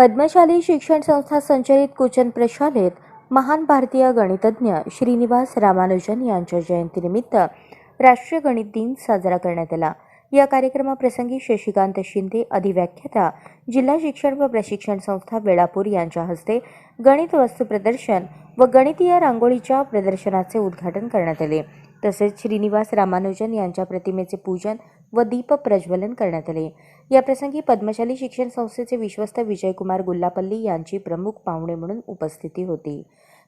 पद्मशाली शिक्षण संस्था संचलित कुचन प्रशालेत महान भारतीय गणितज्ञ श्रीनिवास रामानुजन यांच्या जयंतीनिमित्त राष्ट्रीय गणित दिन साजरा करण्यात आला. या कार्यक्रमाप्रसंगी शशिकांत शिंदे अधिव्याख्याता जिल्हा शिक्षण व प्रशिक्षण संस्था वेळापूर यांच्या हस्ते गणित वस्तू प्रदर्शन व गणितीय रांगोळीच्या प्रदर्शनाचे उद्घाटन करण्यात आले. तसेच श्रीनिवास रामानुजन यांच्या प्रतिमेचे पूजन व दीप प्रज्वलन करण्यात आले. याप्रसंगी पद्मशाली शिक्षण संस्थेचे विश्वस्त विजयकुमार गुल्लापल्ली यांची प्रमुख पाहुणे म्हणून उपस्थिती होती.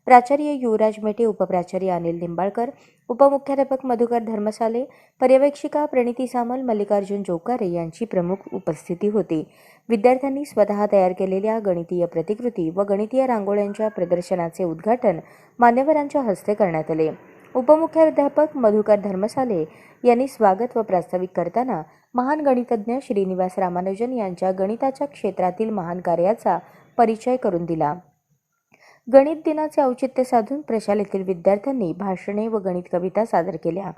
प्राचार्य युवराज मेटे उपप्राचार्य अनिल निंबाळकर उपमुख्याध्यापक मधुकर धर्मसाले पर्यवेक्षिका प्रणिती सामल मल्लिकार्जुन जोकारे यांची प्रमुख उपस्थिती होती. विद्यार्थ्यांनी स्वतः तयार केलेल्या गणितीय प्रतिकृती व गणितीय रांगोळ्यांच्या प्रदर्शनाचे उद्घाटन मान्यवरांच्या हस्ते करण्यात आले. उपमुख्याध्यापक मधुकर धर्मसाले यांनी स्वागत व प्रास्ताविक करताना महान गणितज्ञ श्रीनिवास रामानुजन यांच्या गणिताच्या क्षेत्रातील महान कार्याचा परिचय करून दिला. गणित दिनाचे औचित्य साधून प्रशालेतील विद्यार्थ्यांनी भाषणे व गणित कविता सादर केल्या.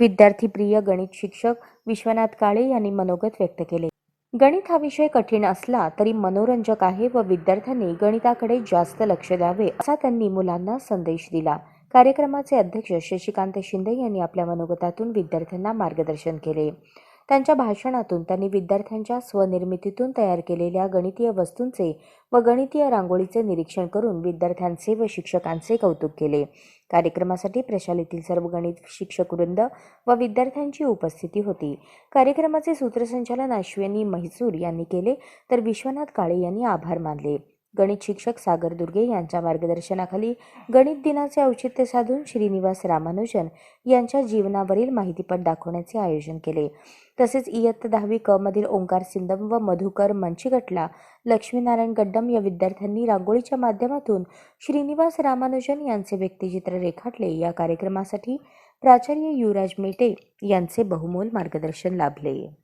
विद्यार्थीप्रिय गणित शिक्षक विश्वनाथ काळे यांनी मनोगत व्यक्त केले. गणित हा विषय कठीण असला तरी मनोरंजक आहे व विद्यार्थ्यांनी गणिताकडे जास्त लक्ष द्यावे असा त्यांनी मुलांना संदेश दिला. कार्यक्रमाचे अध्यक्ष शशिकांत शिंदे यांनी आपल्या मनोगतातून विद्यार्थ्यांना मार्गदर्शन केले. त्यांच्या भाषणातून त्यांनी विद्यार्थ्यांच्या स्वनिर्मितीतून तयार केलेल्या गणितीय वस्तूंचे व गणितीय रांगोळीचे निरीक्षण करून विद्यार्थ्यांचे व शिक्षकांचे कौतुक केले. कार्यक्रमासाठी प्रशालेतील सर्व गणित शिक्षकवृंद व विद्यार्थ्यांची उपस्थिती होती. कार्यक्रमाचे सूत्रसंचालन अश्विनी म्हैसूर यांनी केले तर विश्वनाथ काळे यांनी आभार मानले. गणित शिक्षक सागर दुर्गे यांच्या मार्गदर्शनाखाली गणित दिनाचे औचित्य साधून श्रीनिवास रामानुजन यांच्या जीवनावरील माहितीपट दाखवण्याचे आयोजन केले. तसेच इयत्ता दहावी क मधील ओंकार सिंदम व मधुकर मंचिगटला लक्ष्मीनारायण गड्डम या विद्यार्थ्यांनी रांगोळीच्या माध्यमातून श्रीनिवास रामानुजन यांचे व्यक्तिचित्र रेखाटले. या कार्यक्रमासाठी प्राचार्य युवराज मेटे यांचे बहुमोल मार्गदर्शन लाभले.